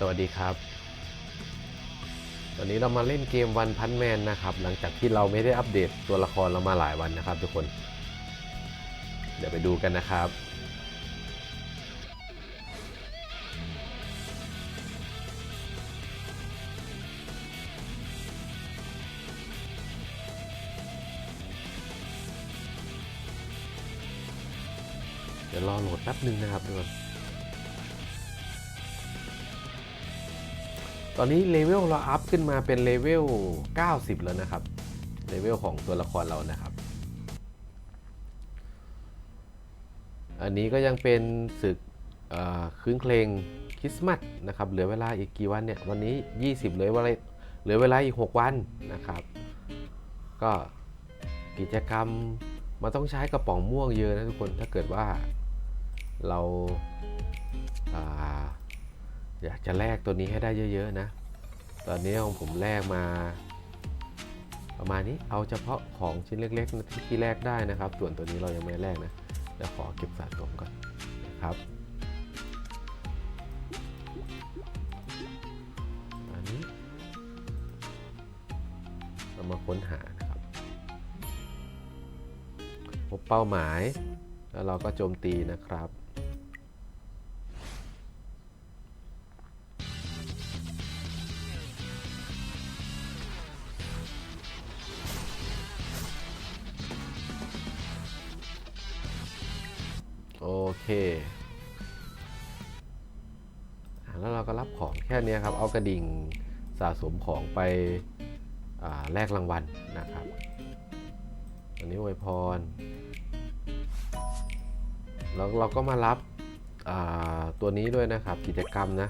สวัสดีครับวันนี้เรามาเล่นเกมวันพันแมนนะครับ หลังจากที่เราไม่ได้อัปเดตตัวละครเรามาหลายวันนะครับ ทุกคน เดี๋ยวไปดูกันนะครับเดี๋ยวรอโหลดแป๊บนึงนะครับทุกคน ตอนนี้เลเวลเราอัพขึ้นมาเป็นเลเวล 90 แล้วนะครับ เลเวลของตัวละครเรานะครับ อันนี้ก็ยังเป็นศึกคืนเพลงคริสต์มาสนะครับ เหลือเวลาอีกกี่วันเนี่ย วันนี้ 20 เหลือเวลาเหลือเวลาอีก 6 วันนะครับ ก็กิจกรรมมันต้องใช้กระป๋องม่วงเยอะนะทุกคน ถ้าเกิดว่าเราา อยากจะแลกตัวนี้ให้ได้เยอะๆนะ ตอนนี้ของผมแลกมา ประมาณนี้เอาเฉพาะของชิ้นเล็กๆที่แลกได้นะครับ ส่วนตัวนี้เรายังไม่แลกนะเดี๋ยวขอเก็บสะสมก่อนนะครับ อันนี้เรามาค้นหานะครับ พบเป้าหมายแล้วเราก็โจมตีนะครับ โอเคอแล้วเราก็รับของแค่นี้ครับ เอากระดิ่งสะสมของไปแลกรางวัลนะครับ อันนี้อวยพร แล้วเราก็มารับตัวนี้ด้วยนะครับ กิจกรรมนะ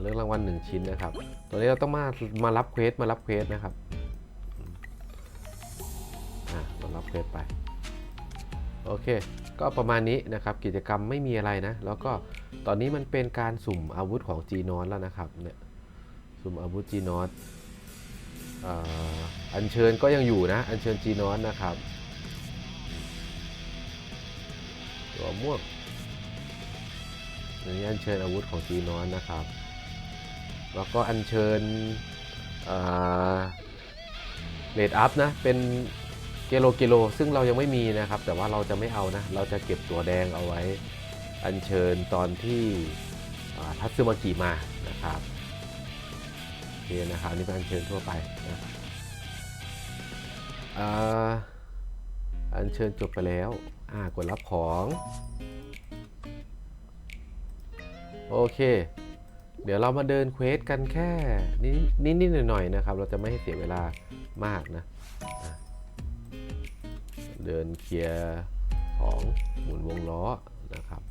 เรื่องรางวัลหนึ่งชิ้นนะครับ ตัวนี้เราต้องมามารับเควสมารับเควสนะครับอะมารับเควสไป โอเค ก็ประมาณนี้นะครับกิจกรรมไม่มีอะไรนะ แล้วก็ตอนนี้มันเป็นการสุ่มอาวุธของ g n o t แล้วนะครับเนี่ยสุ่มอาวุธ g n o t อ่าอัญเชิญก็ยังอยู่นะ อัญเชิญ g n o t นะครับ ตัวม่วงอันนี้อัญเชิญอาวุธของ g n o t นะครับ แล้วก็อัญเชิญเลดอัพนะ เป็น เกโลเกโล ซึ่งเรายังไม่มีนะครับ แต่ว่าเราจะไม่เอานะ เราจะเก็บตัวแดงเอาไว้ อัญเชิญตอนที่ทัตสึมากิมานะครับโอเคนะครับนี่เป็นอัญเชิญทั่วไปนะอัญเชิญจบไปแล้วอ่ากดรับของโอเค เดี๋ยวเรามาเดินเควสกันแค่นิดนิดหน่อยๆนะครับ เราจะไม่ให้เสียเวลามากนะ เดินเคลียร์ของหมุนวงล้อนะครับ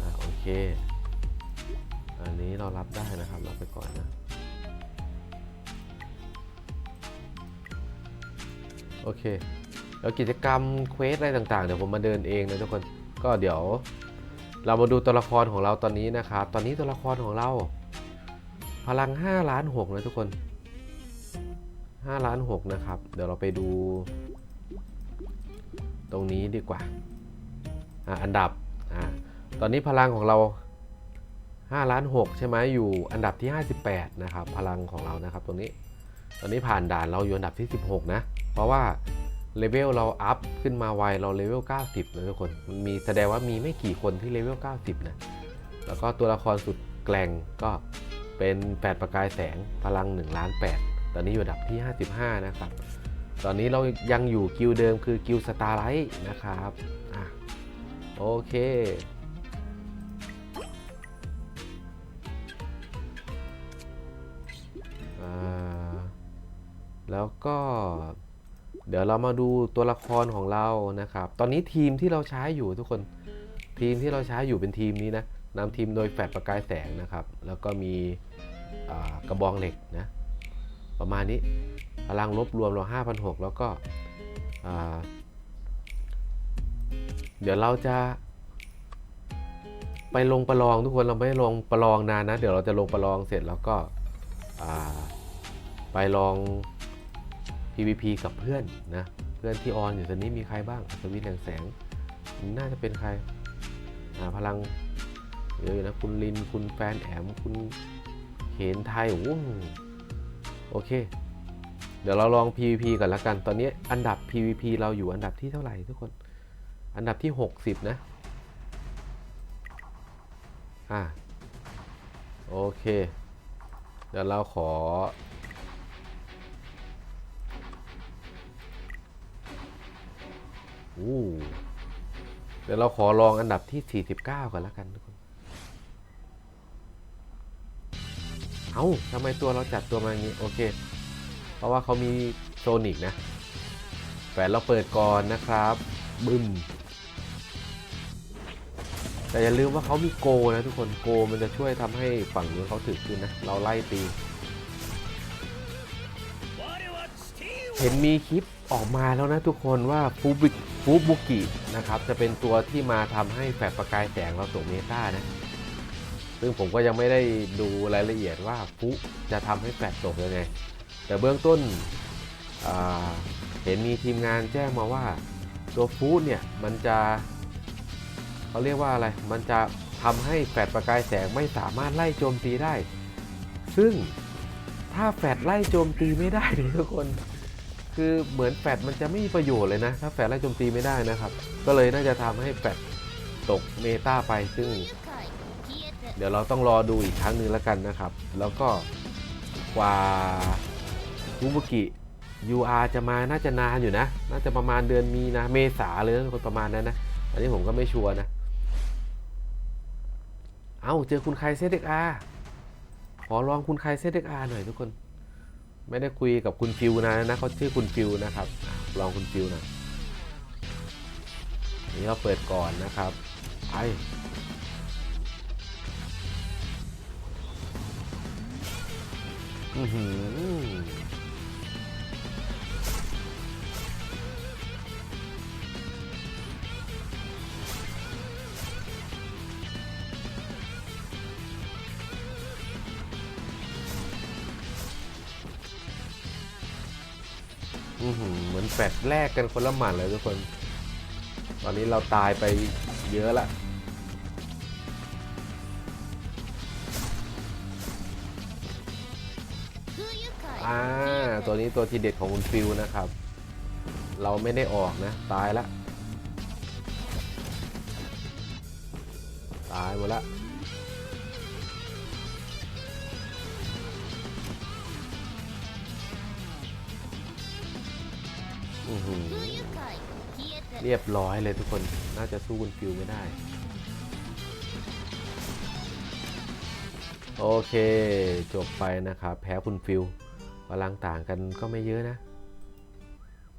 อโอเค อันนี้เรารับได้นะครับรับไปก่อนนะ โอเค แล้วกิจกรรมเควสอะไรต่างๆ เดี๋ยวผมมาเดินเองนะทุกคน ก็เดี๋ยวเรามาดูตัวละครของเราตอนนี้นะครับ ตอนนี้ตัวละครของเรา พลัง5ล้าน6นะทุกคน 5ล้าน6นะครับ เดี๋ยวเราไปดู ตรงนี้ดีกว่าออันดับอ่าตอนนี้พลังของเรา5ล้าน6ใช่ไหมอยู่อันดับที่ 58 นะครับ พลังของเรานะครับ ตรงนี้ ตอนนี้ผ่านด่านเราอยู่อันดับที่ 16 นะ เพราะว่าเลเวลเราอัพขึ้นมาไวเราเลเวล 90นะทุกคนมันมีแสดงว่ามีไม่กี่คนที่เลเวล 90 นะ แล้วก็ตัวละครสุดแกร่งก็เป็นแปดประกายแสงพลัง1ล้าน8 ตอนนี้อยู่อันดับที่ 55 นะครับ ตอนนี้เรายังอยู่กิลด์เดิมคือกิลสตาร์ไลท์นะครับอะโอเค แล้วก็เดี๋ยวเรามาดูตัวละครของเรานะครับ ตอนนี้ทีมที่เราใช้อยู่ทุกคน ทีมที่เราใช้อยู่เป็นทีมนี้นะนำทีมโดยแฟดประกายแสงนะครับ แล้วก็มีกระบองเหล็กนะ ประมาณนี้พลังลบรวมเรา5,600แล้วก็เดี๋ยวเราจะไปลงประลองทุกคนเราไม่ลงประลองนานนะ เดี๋ยวเราจะลงประลองเสร็จแล้วก็ไปลอง PVP กับเพื่อนนะเพื่อนที่ออนอยู่ตอนนี้มีใครบ้างสวิตแห่งแสง น่าจะเป็นใครพลังเยอะอยู่นะคุณลินคุณแฟนแอมคุณเห็นไทยโอ้ โอเค เดี๋ยวเราลอง PVP ก่อนละกัน ตอนนี้อันดับ PVP เราอยู่อันดับที่เท่าไหร่ทุกคน อันดับที่ 60 นะ อ่า โอเค เดี๋ยวเราขอ เดี๋ยวเราขอลองอันดับที่ 49ก่อนละกันทุกคน เอ้าทำไมตัวเราจัดตัวมาอย่างนี้ โอเค เพราะว่าเขามีโซนิกนะแฝนเราเปิดก่อนนะครับ บึ้ม แต่อย่าลืมว่าเขามีโกนะทุกคนโกมันจะช่วยทำให้ฝั่งนู้นเขาถึกขึ้นนะ เราไล่ตี เห็นมีคลิปออกมาแล้วนะทุกคนว่าฟูบิฟูบุกินะครับ จะเป็นตัวที่มาทำให้แฟลชประกายแสงเราตกเมตานะ ซึ่งผมก็ยังไม่ได้ดูรายละเอียดว่าฟุจะทำให้แฟลชตกยังไง แต่เบื้องต้นเห็นมีทีมงานแจ้งมาว่าตัวฟูเนี่ยมันจะเขาเรียกว่าอะไร มันจะทำให้แฟลชประกายแสงไม่สามารถไล่โจมตีได้ ซึ่งถ้าแฟลชไล่โจมตีไม่ได้เนี่ยทุกคน คือเหมือนแฟลชมันจะไม่มีประโยชน์เลยนะ ถ้าแฟลชไล่โจมตีไม่ได้นะครับ ก็เลยน่าจะทำให้แฟลชตกเมตาไป ซึ่ง เดี๋ยวเราต้องรอดูอีกครั้งหนึ่งแล้วกันนะครับ แล้วก็กว่าฟูบุกิ UR จะมาน่าจะนานอยู่นะ น่าจะประมาณเดือนมีนะเมษาเลยนะทุกคนประมาณนั้นนะ อันนี้ผมก็ไม่ชัวร์นะ เอ้าเจอคุณไครเซเด็กอาขอลองคุณไครเซเด็กอาหน่อยทุกคน ไม่ได้คุยกับคุณฟิวนะนะเขาชื่อคุณฟิวนะครับอลองคุณฟิวน่อยนี่เราเปิดก่อนนะครับไป เหมือนแฟดแลกกันคนละหมัดเลยทุกคน ตอนนี้เราตายไปเยอะละ อ่า ตัวนี้ตัวทีเด็ดของคุณฟิวนะครับ เราไม่ได้ออกนะ ตายละ ตายหมดละอือหือเรียบร้อยเลยทุกคน น่าจะสู้คุณฟิวไม่ได้ โอเค จบไปนะครับ แพ้คุณฟิว พลังต่างกันก็ไม่เยอะนะ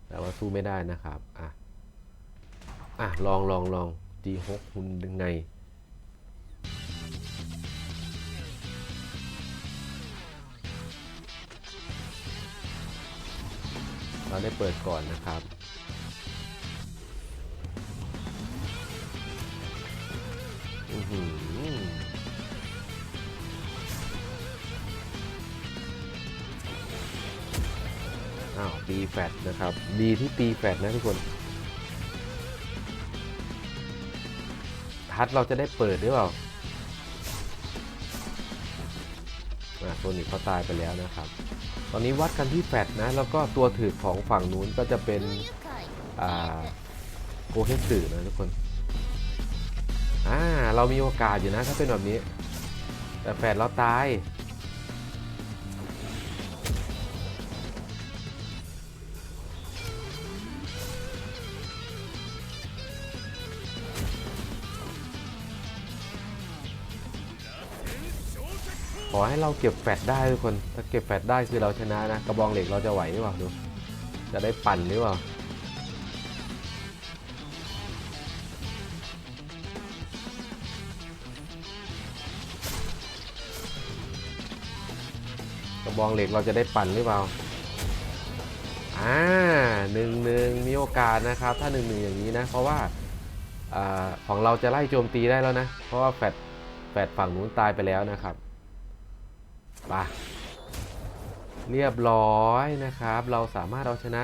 แต่ว่าสู้ไม่ได้นะครับ อะ อะ ลองลองลอง G6 คุณดึงไง เราได้เปิดก่อนนะครับอือหือ อ้าวตีแฟดนะครับ ดีที่ตีแฟดนะทุกคน ทัดเราจะได้เปิดหรือเปล่าอ่าตัวนี้เขาตายไปแล้วนะครับ ตอนนี้วัดกันที่แฟดนะ แล้วก็ตัวถือของฝั่งนู้นก็จะเป็นอ่าโกเฮสึนะทุกคน อ่า เรามีโอกาสอยู่นะถ้าเป็นแบบนี้ แต่แฟดเราตาย ขอให้เราเก็บแฟดได้ทุกคน ถ้าเก็บแฟดได้คือเราชนะนะ กระบองเหล็กเราจะไหวหรือเปล่าดู จะได้ปั่นหรือเปล่า กระบองเหล็กเราจะได้ปั่นหรือเปล่า อ่าหนึ่งหนึ่งมีโอกาสนะครับ ถ้าหนึ่งหนึ่งอย่างนี้นะ เพราะว่าอของเราจะไล่โจมตีได้แล้วนะ เพราะว่าแฟดแฟดฝั่งนู้นตายไปแล้วนะครับ ไปเรียบร้อยนะครับ เราสามารถเอาชนะ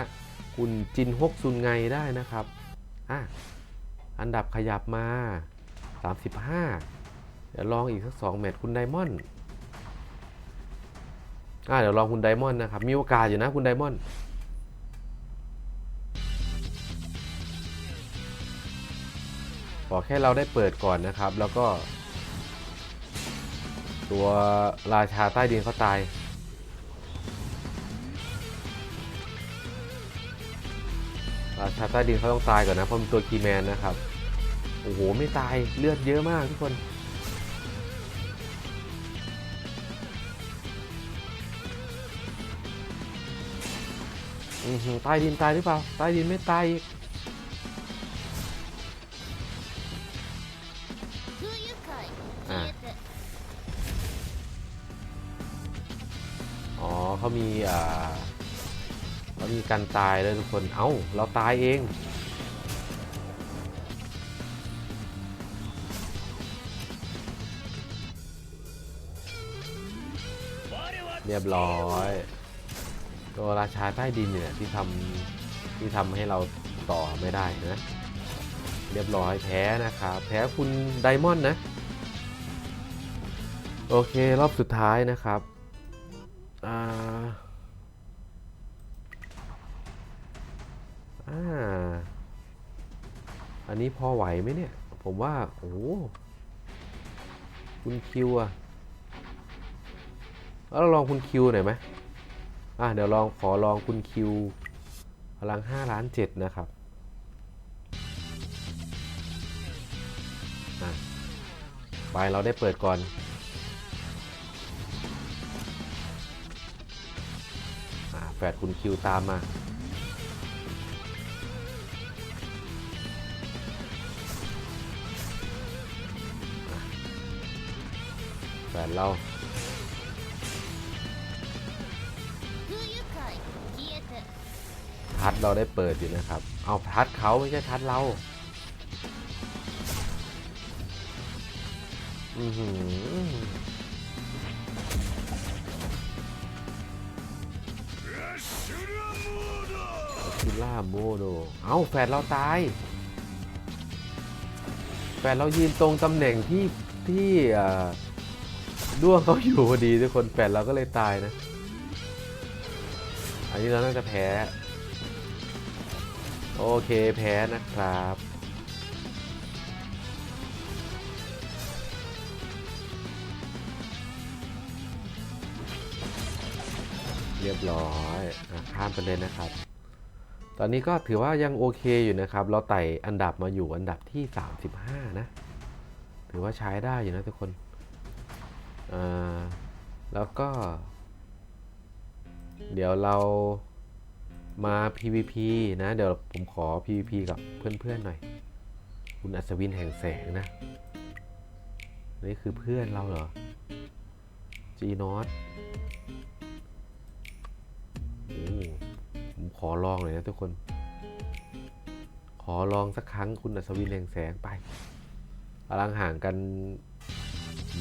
คุณจินฮกซุนไงได้นะครับอะอันดับขยับมา 35 เดี๋ยวลองอีกสักสองแมตช์คุณไดมอนด์อ่าเดี๋ยวลองคุณไดมอนด์นะครับ มีโอกาสอยู่นะคุณไดมอนด์ขอแค่เราได้เปิดก่อนนะครับ แล้วก็ ตัวราชาใต้ดินเขาตาย ราชาใต้ดินเขาต้องตายก่อนนะเพราะมันตัวคีแมนนะครับ โอ้โห ไม่ตายเลือดเยอะมากทุกคนใต้ดินตายหรือเปล่าตายดินไม่ตายอีกอ่า เขามีอ่าเขามีการตายเลยทุกคน เอ้า เราตายเอง เรียบร้อย ตัวราชาใต้ดินเนี่ยที่ทำที่ทำให้เราต่อไม่ได้นะ เรียบร้อยแพ้นะครับแพ้คุณไดมอนด์นะ โอเค รอบสุดท้ายนะครับ อ่าอ่า อันนี้พอไหวไหมเนี่ย ผมว่า โอ้โหคุณคิวอะแล้วเราลองคุณคิวหน่อยไหมอะเดี๋ยวลองขอลองคุณคิวพลัง5ล้าน7นะครับอะไปเราได้เปิดก่อน แฝดคุณคิวตามมา แฝดเราทัดเราได้เปิดอยู่นะครับ เอาทัดเขาไม่ใช่ทัดเรา อือหือ คิล่าโมโด เอาแฟนเราตาย แฟนเรายืนตรงตำแหน่งที่ที่ด้วงเขาอยู่พอดีทุกคน แฟนเราก็เลยตายนะ อันนี้เราน่าจะแพ้ โอเคแพ้นะครับ รียบร้อยอข้ามไปเลยนะครับ ตอนนี้ก็ถือว่ายังโอเคอยู่นะครับ เราไต่อันดับมาอยู่อันดับที่ 35 นะ ถือว่าใช้ได้อยู่นะทุกคนอ่าแล้วก็ เดี๋ยวเรามา PVP นะ เดี๋ยวผมขอ PVP กับเพื่อนๆหน่อย คุณอัศวินแห่งแสงนะ นี่คือเพื่อนเราเหรอ G n o t โอ้ผมขอลองหน่อยนะทุกคน ขอลองสักครั้งคุณอัศวินแห่งแสงไปกำลังห่างกัน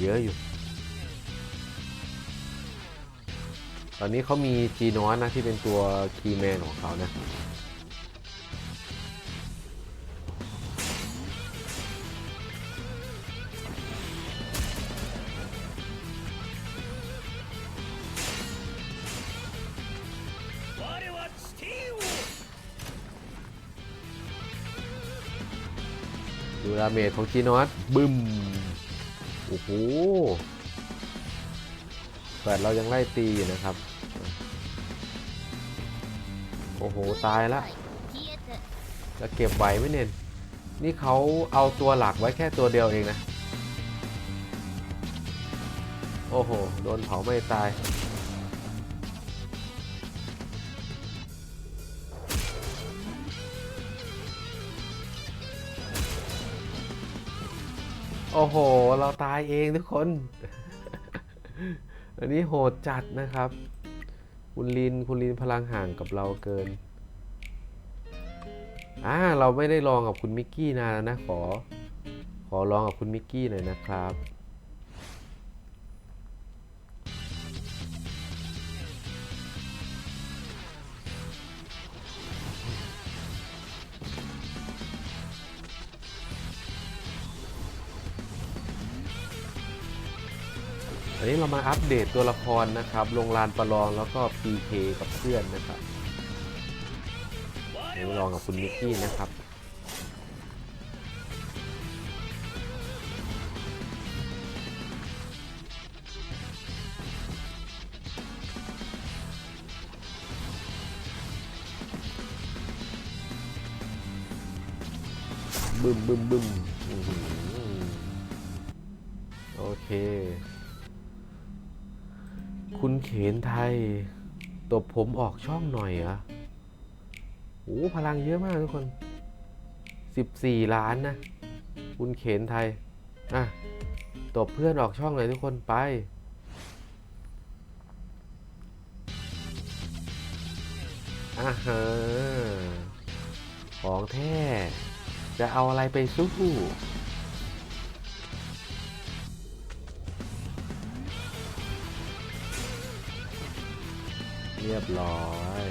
เยอะอยู่ ตอนนี้เขามี G n o t นะที่เป็นตัวคีย์แมนของเขานะ เมจของทีนอสบึ้ม โอ้โหแฟดเรายังไล่ตีนะครับ โอ้โห ตายละ จะเก็บไหวไหมเนี่ย นี่เขาเอาตัวหลักไว้แค่ตัวเดียวเองนะ โอ้โห โดนเผาไม่ตาย โอ้โห เราตายเองทุกคน อันนี้โหดจัดนะครับ คุณลิน คุณลินพลังห่างกับเราเกิน อ่า เราไม่ได้ลองกับคุณมิกกี้นานแล้วนะ ขอ ขอลองกับคุณมิกกี้หน่อยนะครับ นนี้เรามาอัปเดตตัวละครนะครับ ลงลานประลองแล้วก็ PK กับเพื่อนนะครับเดี๋ยวลองกับคุณมิกกี้นะครับบึมบึมบึม ตบผมออกช่องหน่อยเหรอะโอ้พลังเยอะมากทุกคน 14 ล้านนะ คุณเขนไทย อะ ตบเพื่อนออกช่องเลยทุกคนไป อ่าฮะของแท้ จะเอาอะไรไปสู้ เรียบร้อย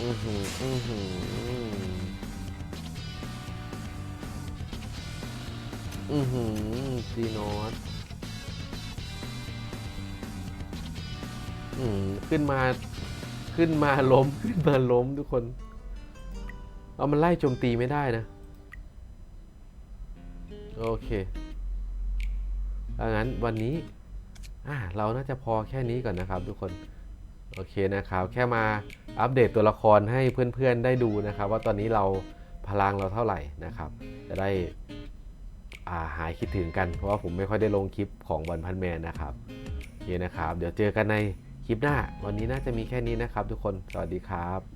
อือหืออือหืออือหือซีโนส ขึ้นมาขึ้นมาล้มขึ้นมาล้มทุกคน เอามันไล่โจมตีไม่ได้นะ โอเคถ้างั้นวันนี้อ่าเราน่าจะพอแค่นี้ก่อนนะครับ ทุกคน โอเคนะครับ แค่มาอัปเดตตัวละครให้เพื่อนๆได้ดูนะครับ ว่าตอนนี้เราพลังเราเท่าไหร่นะครับ จะได้อ่าหายคิดถึงกันเพราะว่าผมไม่ค่อยได้ลงคลิปของวันพันแมนนะครับโอเคนะครับ เดี๋ยวเจอกันใน คลิปหน้า วันนี้น่าจะมีแค่นี้นะครับทุกคน สวัสดีครับ